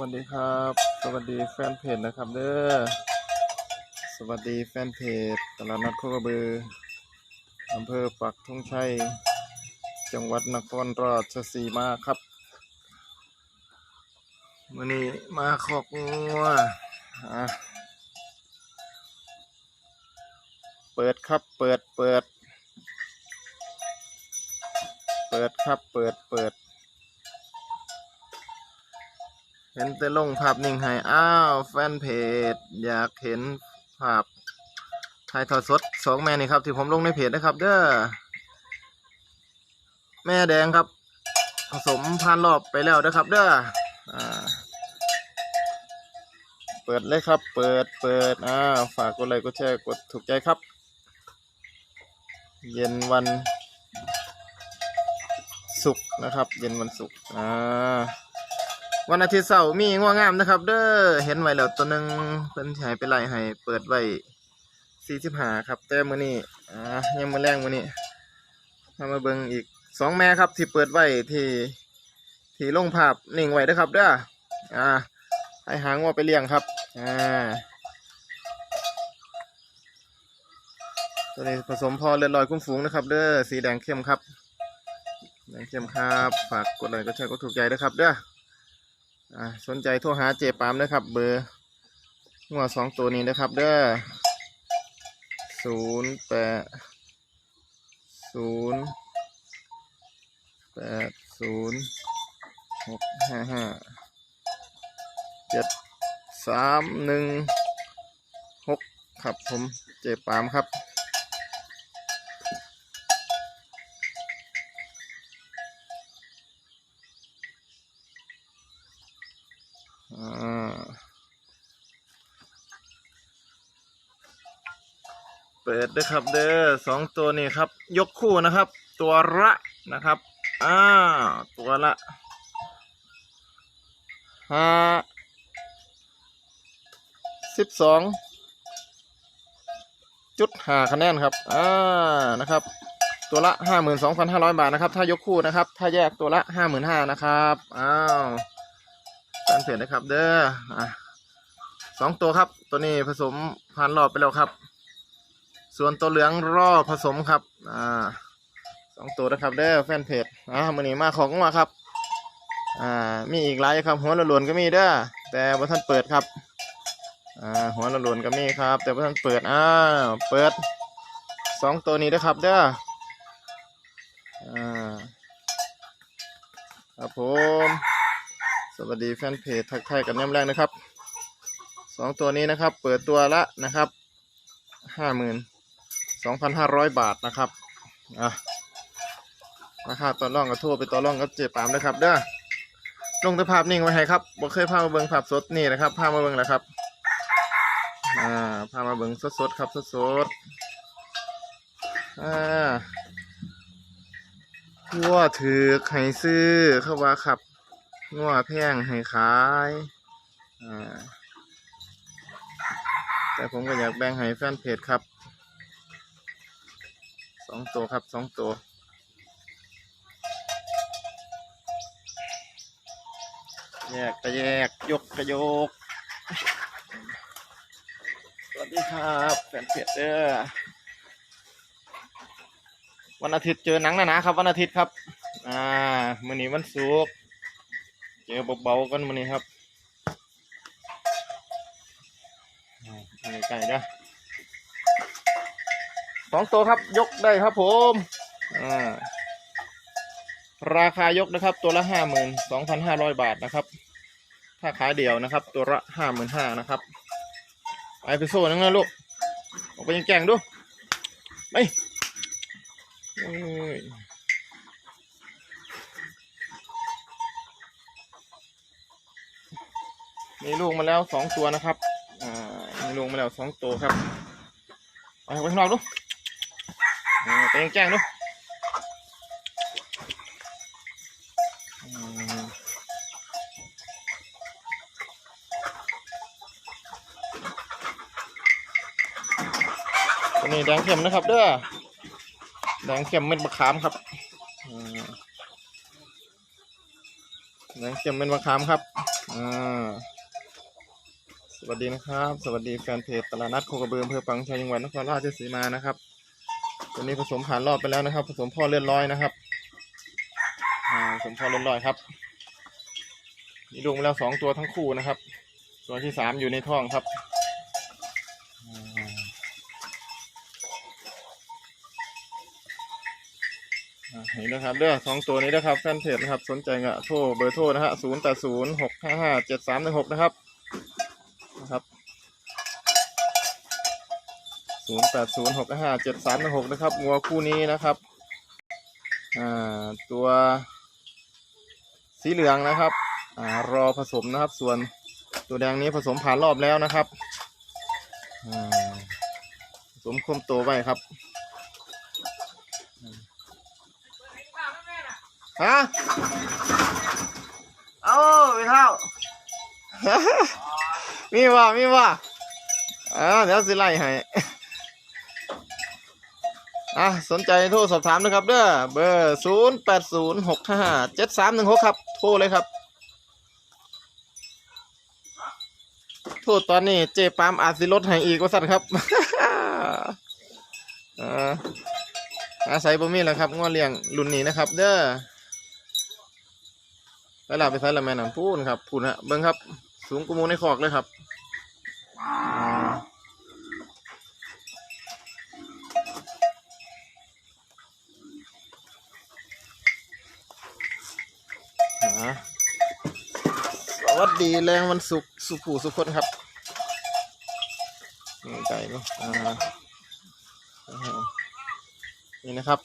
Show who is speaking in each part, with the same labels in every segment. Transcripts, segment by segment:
Speaker 1: วัสดีครับ สวัสดีแฟนเพจนะครับเด้อสวัสดีแฟนเพจตลาดนัดโคกระบืออำเภอปักธงชัย จังหวัดนครราชสีมาครับวันนี้มาขอกงัวอะเปิดครับเปิดเปิด เปิดครับเปิดเปิด เห็นแต่ลงภาพนิ่งให้อ้าวแฟนเพจ อยากเห็นภาพถ่ายทอดสดสองแม่นี่ครับ ที่ผมลงในเพจนะครับเด้อแม่แดงครับ ผสมพันรอบไปแล้วนะครับ เด้ออเปิดเลยครับ เปิดเปิดอ่าฝากกดไลค์กดแชร์กดถูกใจครับ เย็นวันศุกร์นะครับ เย็นวันศุกร์อ่า วันอาทิตย์เสาร์มีง่วงงามนะครับ เด้อเห็นไว้แล้วตัวหนึ่งเพิ่นใหายไปไล่ให้เปิดไว้สี่สิบห้าครับ แต่มื้อนี้อ่ายังมื้อแรงมื้อนี้มามาเบิ่งอีกสองแม่ครับ ที่เปิดไว้ที่ที่ลงภาพนิ่งไว้นะครับ เด้ออ่าให้หางว่าไปเลี้ยงครับอ่าตัวนี้ผสมพอเลือดลอยคุ้มฝูงนะครับ เด้อสีแดงเข้มครับแดงเข้มครับฝากกดไลค์กดแชร์กดถูกใจด้วยครับเด้อ อ่าสนใจโทรหาเจปามนะครับ เบอร์หัวสองตัวนี้นะครับ เด้อศูนย์แปดศูนย์แปดศูนย์หกห้าห้าเจ็ดสามหนึ่งหกครับผมเจปามครับ เปิดด้วยครับเด้อสองตัวนี้ครับ ยกคู่นะครับ ตัวละนะครับอ่าตัวละห้าสิบสองจุดห้าคะแนนครับอ่านะครับ ตัวละห้าหมื่นสองพันห้าร้อยบาทนะครับ ถ้ายกคู่นะครับ ถ้าแยกตัวละห้าหมื่นห้านะครับอ้าวการเปลี่ยนนะครับ เด้ออะสองตัวครับ ตัวนี้ผสมพันรอบไปแล้วครับ ส่วนตัวเหลืองรอผสมครับ อ่าสองตัวนะครับเด้อแฟนเพจอ่ามือนี้มาของมาครับ อ่า มีอีกหลายครับ หัวละลวนก็มีเด้อ แต่ว่าท่านเปิดครับ อ่า หัวละลวนก็มีครับ แต่ว่าท่านเปิด อ้าว เปิดสองตัวนี้นะครับเด้อ อ่า ครับผม สวัสดีแฟนเพจทักทายกันย่ำแรกนะครับสองตัวนี้นะครับ เปิดตัวละนะครับห้าหมื่น สองพันห้าร้อยบาทนะครับอะราคาต่อรองกับทั่วไปต่อรองกับเจ็บปามนะครับเด้อลงแต่ภาพนิ่งไว้ให้ครับบ่เคยพามาเบิ่งภาพสดนี่นะครับพามาเบิ่งแหละครับอ่าพามาเบิ่งสดๆครับสดๆอ่าทั่วถือไข่ซื้อเข้าว่าครับงัวแพงให้ขายอ่าแต่ผมก็อยากแบ่งให้แฟนเพจครับ สองตัวครับสองตัวแยกก็แยกยกก็ยก สวัสดีครับแฟนเพจเด้อวันอาทิตย์เจอหนังหนาๆครับวันอาทิตย์ครับ อ่ามื้อนี้วันศุกร์เจอเบาๆกันมานี่ครับอ่านี่ไก่นะ สองตัวครับยกได้ครับผมอ่าราคายกนะครับตัวละห้าหมื่นสองพันห้าร้อยบาทนะครับ ถ้าขายเดี่ยวนะครับ ตัวละห้าหมื่นห้านะครับไปไปโซ่นึงนะลูกออกไปยังแกงดูไปโอ้ยมีลูกมาแล้วสองตัวนะครับ อ่า มีลูกมาแล้วสองตัวครับ ไปไปข้างนอกดู ไปยังแจ้งดูตัวนี้แดงเข็มนะครับเด้อแดงเข็มเม็ดมะขามครับแดงเข็มเม็ดมะขามครับอ่าสวัสดีนะครับ สวัสดีแฟนเพจตลาดนัดโคกระเบืออำเภอปังชัยจังหวัดนครราชสีมานะครับ ตัวนี้ผสมผ่านรอบไปแล้วนะครับ ผสมพ่อเลือดร้อยนะครับผสมพ่อเลือดร้อยครับมีลูกมาแล้วสองตัวทั้งคู่นะครับ ตัวที่สามอยู่ในท้องครับนี่นะครับเด้อสองตัวนี้นะครับแฟนเพจนะครับ สนใจก็โทรเบอร์โทรนะฮะศูนย์แปดศูนย์หกห้าห้าเจ็ดสามหนึ่งหกนะครับ ศูนย์แปดศูนย์หกห้าเจ็ดสามหนึ่งหกนะครับงัวคู่นี้นะครับอ่าตัวสีเหลืองนะครับอ่ารอผสมนะครับ ส่วนตัวแดงนี้ผสมผ่านรอบแล้วนะครับอ่าผสมคมโตไว้ครับฮะเอ้าไปเท่ามีว่ามีว่าอ่าเดี๋ยวสิไล่ให้ อะสนใจโทรสอบถามนะครับเด้อเบอร์ศูนย์แปดศูนย์หกห้าเจ็ดสามหนึ่งหกครับ โทรเลยครับโทษตอนนี้เจปามอาจสิลดให้อีกว่าสั่นครับอ่าอาศัยบ่มีแหล้วครับง้อเลี้ยงรุ่นนี้นะครับ เด้อไปหลับไปใส่ละแม่นำพูนครับพูนฮะเบิ้งครับ สูงกุมูในคอกเลยครับอ่าอ่า สวัสดีแรงวันศุกร์สุขผู้สุขคนครับนี่ไก่นี่อ่าอ่านี่นะครับ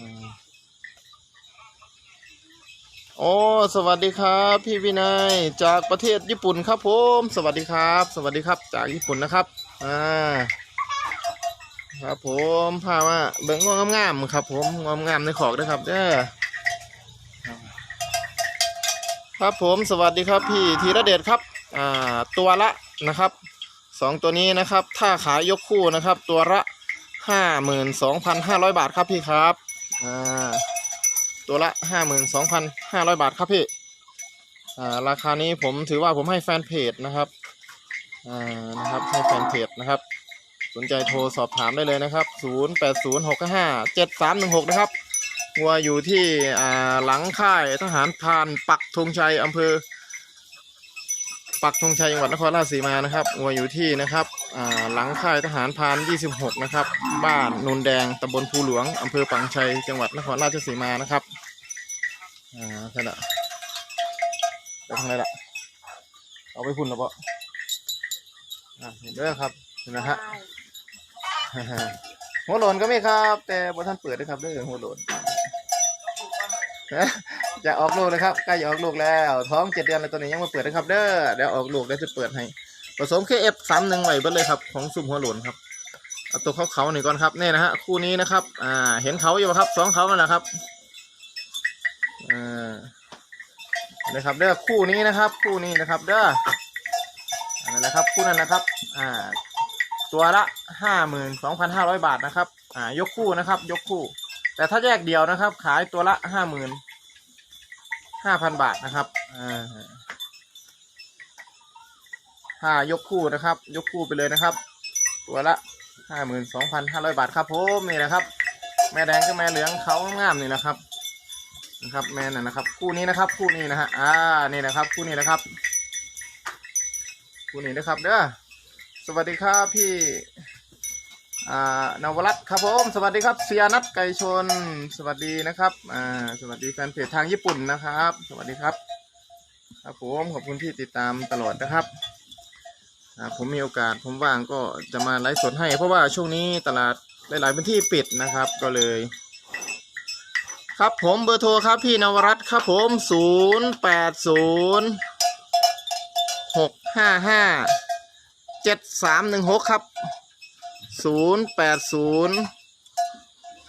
Speaker 1: อ่าโอ้สวัสดีครับ พี่วินัยจากประเทศญี่ปุ่นครับผม สวัสดีครับ สวัสดีครับ จากญี่ปุ่นนะครับอ่าครับผมพามาเบิ่งงวงงามๆครับผมงวงงามในขอกด้วยครับเด้อ ครับผมสวัสดีครับพี่ธีระเดชครับอ่าตัวละนะครับสองตัวนี้นะครับ ถ้าขายยกคู่นะครับ ตัวละห้าหมื่นสองพันห้าร้อยบาทครับพี่ครับอ่าตัวละห้าหมื่นสองพันห้าร้อยบาทครับพี่อ่าราคานี้ผมถือว่าผมให้แฟนเพจนะครับอ่านะครับให้แฟนเพจนะครับ สนใจโทรสอบถามได้เลยนะครับศูนย์แปดศูนย์หกห้าเจ็ดสามหนึ่งหกนะครับ วัวอยู่ที่อ่าหลังค่ายทหารพรานปักธงชัยอำเภอ ปักธงชัยจังหวัดนครราชสีมานะครับวัวอยู่ที่นะครับอ่าหลังค่ายทหารพราน 26 นะครับ บ้านนูนแดงตำบลภูหลวงอำเภอปังชัยจังหวัดนครราชสีมานะครับอ่าขณะไปทางไหนล่ะเอาไปพุ่นหรอปะอ่าเห็นเด้อครับเห็นนะฮะหัวโหลนก็มีครับ แต่บท่านเปิดด้วยครับเด้อหัวโหลน จะออกลูกนะครับใกล้จะออกลูกแล้ว ท้องเจ็ดเดือนแล้วตัวนี้ยังไม่เปิดนะครับ เด้อเดี๋ยวออกลูกแล้วจะเปิดให้ผสม KF สามหนึ่งไว้เบิดเลยครับของซุ่มหัวหลนครับเอาตัวเขาเขาหน่อยก่อนครับนี่นะฮะคู่นี้นะครับ อ่า เห็นเขาอยู่ครับสองเขานั่นแหละครับอ่านะครับเด้อคู่นี้นะครับ คู่นี้นะครับ เด้ออันนั้นนะครับคู่นั้นนะครับ อ่า ตัวละห้าหมื่นสองพันห้าร้อยบาทนะครับ อ่ายกคู่นะครับ ยกคู่ แต่ถ้าแยกเดียวนะครับ ขายตัวละห้าหมื่นห้าพันบาทนะครับอ่าถ้ายกคู่นะครับ ยกคู่ไปเลยนะครับ ตัวละห้าหมื่นสองพันห้าร้อยบาทครับผมนี่นะครับ แม่แดงกับแม่เหลืองเขางามนี่นะครับนะครับแม่น่ะนะครับ คู่นี้นะครับ คู่นี้นะฮะอ่านี่นะครับ คู่นี้นะครับ คู่นี้นะครับเด้อสวัสดีครับพี่ นวรัตครับผมสวัสดีครับเสียนัทไก่ชน สวัสดีนะครับอ่าสวัสดีแฟนเพจทางญี่ปุ่นนะครับ สวัสดีครับครับผมขอบคุณที่ติดตามตลอดนะครับผมมีโอกาสผมว่างก็จะมาไลฟ์สดให้ เพราะว่าช่วงนี้ตลาดหลายๆพื้นที่ปิดนะครับก็เลย ครับผมเบอร์โทรครับพี่นวรัตครับผมศูนย์แปดศูนย์หกห้าห้าเจ็ดสามหนึ่งหกครับ ศูนย์แปดศูนย์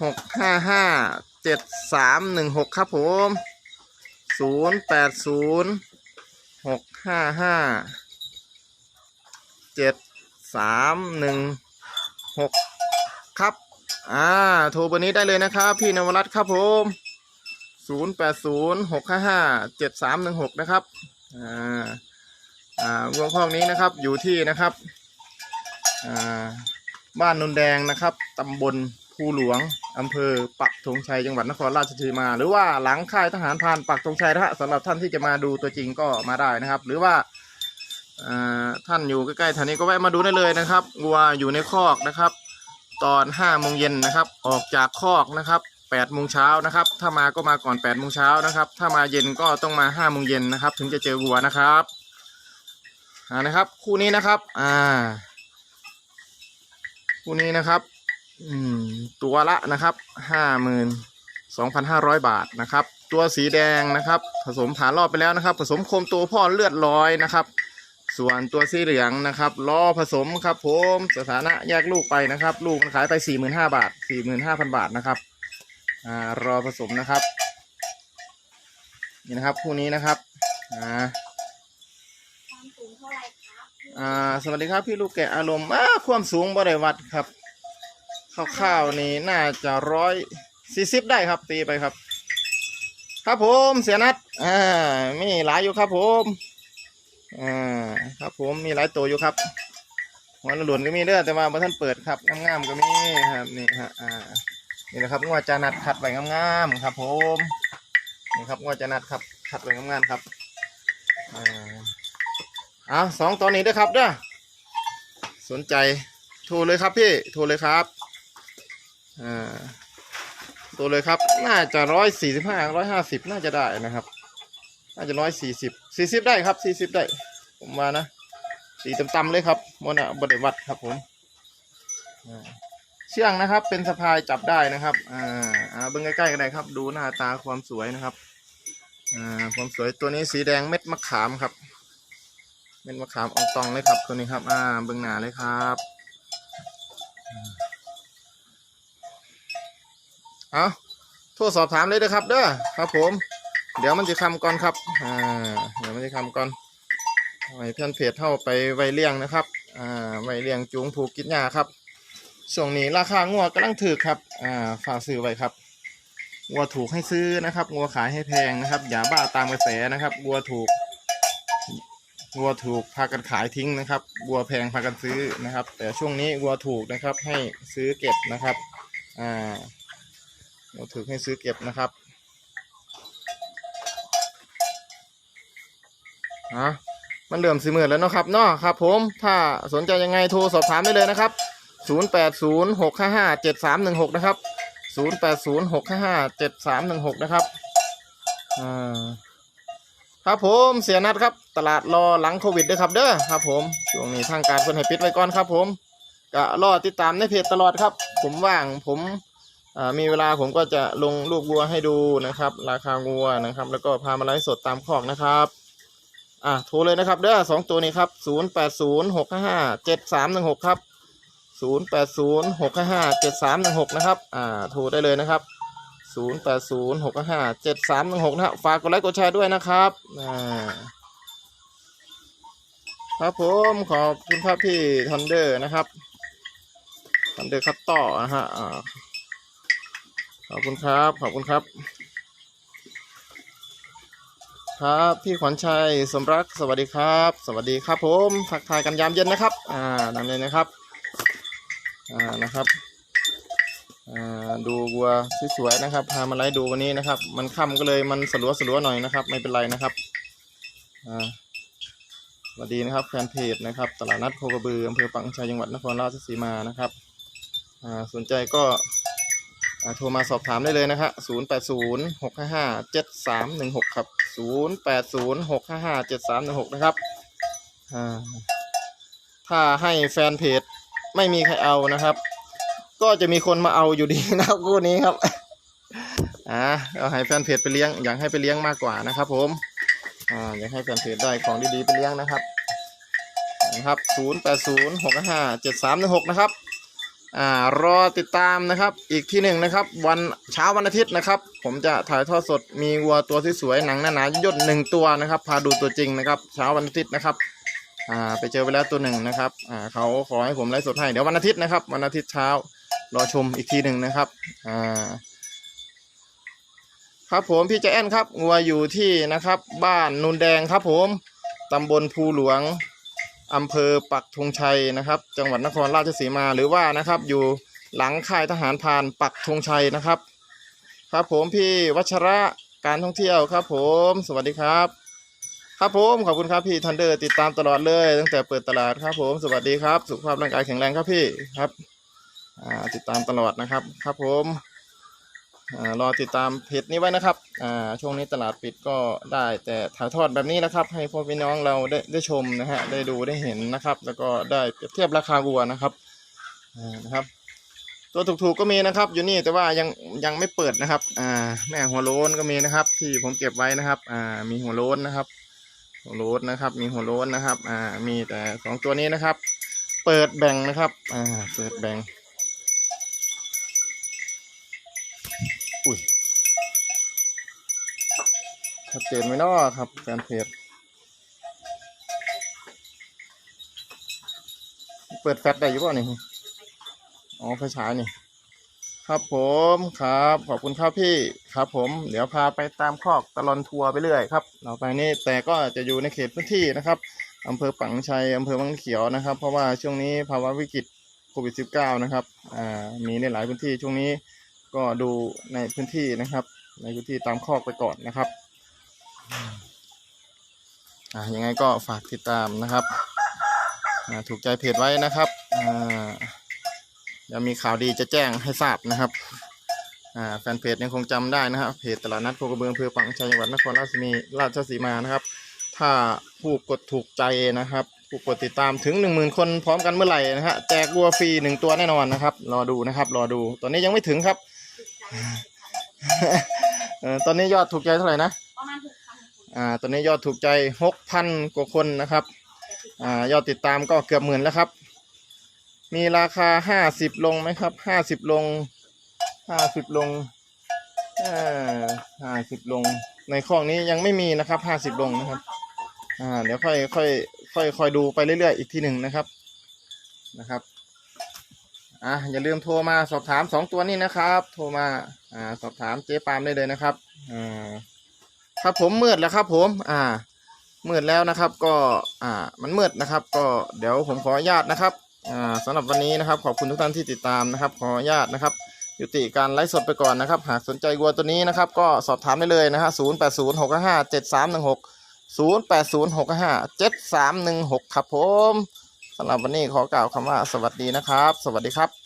Speaker 1: หกห้าห้าเจ็ดสามหนึ่งหกครับผมศูนย์แปดศูนย์หกห้าห้าเจ็ดสามหนึ่งหกครับ อ่า โทรเบอร์นี้ได้เลยนะครับ พี่นวรัตครับผมศูนย์แปดศูนย์หกห้าห้าเจ็ดสามหนึ่งหกนะครับ อ่า อ่าวัวคอกนี้นะครับ อยู่ที่นะครับ อ่า บ้านนนแดงนะครับตำบลภูหลวงอำเภอปักธงชัยจังหวัดนครราชสีมา หรือว่าหลังค่ายทหารพานปักธงชัยนะฮะสำหรับท่านที่จะมาดูตัวจริงก็มาได้นะครับ หรือว่าอ่าท่านอยู่ใกล้ๆแถวนี้ก็แวะมาดูได้เลยนะครับวัวอยู่ในคอกนะครับ ตอนห้าโมงเย็นนะครับ ออกจากคอกนะครับแปดโมงเช้านะครับ ถ้ามาก็มาก่อนแปดโมงเช้านะครับ ถ้ามาเย็นก็ต้องมาห้าโมงเย็นนะครับ ถึงจะเจอวัวนะครับอ่านะครับ คู่นี้นะครับ อ่า คู่นี้นะครับ อืม ตัวละนะครับห้าหมื่นสองพันห้าร้อยบาทนะครับ ตัวสีแดงนะครับ ผสมผ่านรอบไปแล้วนะครับ ผสมโคมตัวพ่อเลือดร้อยนะครับ ส่วนตัวสีเหลืองนะครับล้อผสมครับผมสถานะแยกลูกไปนะครับ ลูกมันขายไปสี่หมื่นห้าบาทสี่หมื่นห้าพันบาทนะครับอ่ารอผสมนะครับนี่นะครับคู่นี้นะครับอ่า
Speaker 2: ความสูงเท่าไหร่ครับ
Speaker 1: อ่าสวัสดีครับพี่ลูกแกะอารมณ์อ่าความสูงบ่ได้วัดครับคร่าวๆนี่น่าจะร้อยสี่สิบได้ครับตีไปครับ ครับผมเสียนัดอ่ามีหลายอยู่ครับผมอ่าครับผมมีหลายตัวอยู่ครับหัวหลุนก็มีเด้อแต่ว่าบ่ท่านเปิดครับงามๆก็มีครับนี่ฮะอ่านี่นะครับงวดจานัดขัดไว้งามๆครับ ผมนี่ครับงวดจานัดครับขัดไว้งามๆครับอ่า เอาสองตัวนี้ด้วยครับเด้อสนใจโทรเลยครับพี่โทรเลยครับอ่าโทรเลยครับ น่าจะร้อยสี่สิบห้าร้อยห้าสิบน่าจะได้นะครับ น่าจะร้อยสี่สิบสี่สิบได้ครับสี่สิบได้ ผมว่านะสีต่ำๆเลยครับโมนะบไดวัดครับผมเชื่องนะครับ เป็นสะพายจับได้นะครับอ่าอ่าเบิ้งใกล้ๆกันได้ครับ ดูหน้าตาความสวยนะครับอ่าความสวยตัวนี้สีแดงเม็ดมะขามครับ เป็นมะขามอองตองเลยครับตัวนี้ครับ อ่าเบื้องหน้าเลยครับเอาโทรสอบถามเลยนะครับเด้อครับ ผม เดี๋ยวมันจะคำก่อนครับ อ่า เดี๋ยวมันจะคำก่อนไว้เพื่อนเพจเท่าไปไวเลี้ยงนะครับ อ่าไวเลี้ยงจูงผูกกินยาครับช่วงนี้ราคางัวกำลังถือครับ อ่า ฝากซื้อไว้ครับงัวถูกให้ซื้อนะครับงัวขายให้แพงนะครับ อย่าบ้าตามกระแสนะครับงัวถูก วัวถูกพากันขายทิ้งนะครับวัวแพงพากันซื้อนะครับ แต่ช่วงนี้วัวถูกนะครับให้ซื้อเก็บนะครับอ่าวัวถูกให้ซื้อเก็บนะครับอะมันเริ่มสิหมื่นแล้วเนาะครับเนาะครับ ผมถ้าสนใจยังไงโทรสอบถามได้เลยนะครับ 0 8 0 6 5 5 7 3 1 6 นะครับ 0 8 0 6 5 5 7 3 1 6 นะครับอ่า ครับผมเสียนัดครับ ตลาดรอหลังโควิดด้วยครับเด้อครับ ผมช่วงนี้ทางการเพิ่นให้ปิดไว้ก่อนครับ ผมก็รอติดตามในเพจตลอดครับ ผมว่างผมมีเวลาผมก็จะลงลูกวัวให้ดูนะครับ ราคาวัวนะครับ แล้วก็พามาไลฟ์สดตามคอกนะครับอะโทรเลยนะครับเด้อสองตัวนี้ครับศูนย์แปดศูนย์หกห้าเจ็ดสามหนึ่งหกครับศูนย์แปดศูนย์หกห้าเจ็ดสามหนึ่งหกนะครับอ่าโทรได้เลยนะครับ ศูนย์แปดศูนย์หกห้าเจ็ดสามหนึ่งหกนะฮะฝากกดไลค์กดแชร์ด้วยนะครับครับผมขอบคุณครับพี่ทันเดอร์นะครับทันเดอร์คัตต่อนะฮะขอบคุณครับ ขอบคุณครับ ครับพี่ขวัญชัยสมรักสวัสดีครับ สวัสดีครับผมทักทายกันยามเย็นนะครับ อ่าตามเลยนะครับ อ่านะครับ ดูวัวสวยๆนะครับ พามาไล่ดูวันนี้นะครับ มันค่ำก็เลยมันสลัวสลัวๆหน่อยนะครับ ไม่เป็นไรนะครับสวัสดีนะครับแฟนเพจนะครับ ตลาดนัดโคกระบืออำเภอปังชัยจังหวัดนครราชสีมานะครับสนใจก็โทรมาสอบถามได้เลยนะครับศูนย์แปดศูนย์หกห้าห้าเจ็ดสามหนึ่งหกครับศูนย์แปดศูนย์หกห้าห้าเจ็ดสามหนึ่งหกนะครับถ้าให้แฟนเพจไม่มีใครเอานะครับ ก็จะมีคนมาเอาอยู่ดีนะครับคู่นี้ครับอ่าเอาให้แฟนเพจไปเลี้ยงอยากให้ไปเลี้ยงมากกว่านะครับ ผมอ่าอยากให้แฟนเพจได้ของดีๆไปเลี้ยงนะครับนะครับศูนย์แปดศูนย์หกห้าเจ็ดสามหนึ่งหกนะครับอ่ารอติดตามนะครับอีกที่หนึ่งนะครับวันเช้าวันอาทิตย์นะครับ ผมจะถ่ายทอดสดมีวัวตัวสวยๆหนังหนาๆย่นหนึ่งตัวนะครับ พาดูตัวจริงนะครับ เช้าวันอาทิตย์นะครับอ่าไปเจอไปแล้วตัวหนึ่งนะครับอ่าเขาขอให้ผมไลฟ์สดให้เดี๋ยววันอาทิตย์นะครับ วันอาทิตย์เช้า รอชมอีกทีหนึ่งนะครับอ่าครับผมพี่ใจแอนครับงัวอยู่ที่นะครับ บ้านนูนแดงครับผมตำบลภูหลวงอำเภอปักธงชัยนะครับ จังหวัดนครราชสีมาหรือว่านะครับ อยู่หลังค่ายทหารพานปักธงชัยนะครับ ครับผมพี่วัชระการท่องเที่ยวครับ ผม สวัสดีครับ ครับผมขอบคุณครับพี่ทันเดอร์ติดตามตลอดเลย ตั้งแต่เปิดตลาดครับ ผมสวัสดีครับ สุขภาพร่างกายแข็งแรงครับพี่ครับ ติดตามตลอดนะครับครับผมอรอติดตามเพจนี้ไว้นะครับช่วงนี้ตลาดปิดก็ได้แต่ถ่ายทอดแบบนี้นะครับ ให้พ่อพี่น้องเราได้ได้ชมนะฮะได้ดูได้เห็นนะครับ แล้วก็ได้เปรียบเทียบราคาวัวนะครับนะครับ ตัวถูกๆก็มีนะครับ อยู่นี่แต่ว่ายังยังไม่เปิดนะครับอ่าแม่หัวโล้นก็มีนะครับ ที่ผมเก็บไว้นะครับอ่ามีหัวโล้นนะครับหัวโล้นนะครับ มีหัวโล้นนะครับอ่ามีแต่สองตัวนี้นะครับ เปิดแบ่งนะครับอ่าเปิดแบ่ง อุ้ย ชัดเจนไหมเนาะครับแฟนเพจเปิดแฟลชได้อยู่ป่ะนี่อ๋อไฟฉายนี่ ครับผมครับ ขอบคุณครับพี่ครับผม เดี๋ยวพาไปตามคอกตลอนทัวร์ไปเรื่อยครับเราไปนี่แต่ก็จะอยู่ในเขตพื้นที่นะครับอำเภอปังชัยอำเภอวังเขียวนะครับ เพราะว่าช่วงนี้ภาวะวิกฤตโควิด -19 นะครับอ่ามีในหลายพื้นที่ช่วงนี้ก็ดูในพื้นที่นะครับ ในพื้นที่ตามคอกไปก่อนนะครับ อ่ายังไงก็ฝากติดตามนะครับอ่าถูกใจเพจไว้นะครับอ่าเดี๋ยวมีข่าวดีจะแจ้งให้ทราบนะครับอ่าแฟนเพจยังคงจำได้นะครับเพจตลาดนัดโคกระเบืองอำเภอปังชัยจังหวัดนครราชสีมาราชสีมานะครับ ถ้าผู้กดถูกใจนะครับ ผู้กดติดตามถึงหนึ่งหมื่นคนพร้อมกันเมื่อไหร่นะฮะแจกวัวฟรีหนึ่งตัวแน่นอนนะครับ รอดูนะครับ รอดูตอนนี้ยังไม่ถึงครับเออตอนนี้ยอดถูกใจเท่าไหร่นะ
Speaker 2: ประมาณหกพันคน
Speaker 1: อ่าตอนนี้ยอดถูกใจหกพันกว่าคนนะครับอ่ายอดติดตามก็เกือบหมื่นแล้วครับ มีราคาห้าสิบลงไหมครับห้าสิบลงห้าสิบลงห้าสิบลงในข้องนี้ยังไม่มีนะครับห้าสิบลงนะครับอ่าเดี๋ยวค่อยค่อยค่อยคอยดูไปเรื่อยๆ อีกทีหนึ่งนะครับนะครับอะอย่าลืมโทรมาสอบถามสองตัวนี้นะครับ โทรมาอ่าสอบถามเจ๊ปามได้เลยนะครับอ่า ครับผมมืดแล้วครับผม อ่า มืดแล้วนะครับ ก็ อ่า มันมืดนะครับ ก็เดี๋ยวผมขออนุญาตนะครับ อ่าสำหรับวันนี้นะครับ ขอบคุณทุกท่านที่ติดตามนะครับ ขออนุญาตนะครับ ยุติการไลฟ์สดไปก่อนนะครับ หากสนใจวัวตัวนี้นะครับ ก็สอบถามได้เลยนะฮะศูนย์แปดศูนย์หกห้าเจ็ดสามหนึ่งหกศูนย์แปดศูนย์หกห้าเจ็ดสามหนึ่งหกครับผมสำหรับวันนี้ขอกล่าวคำว่าสวัสดีนะครับ สวัสดีครับ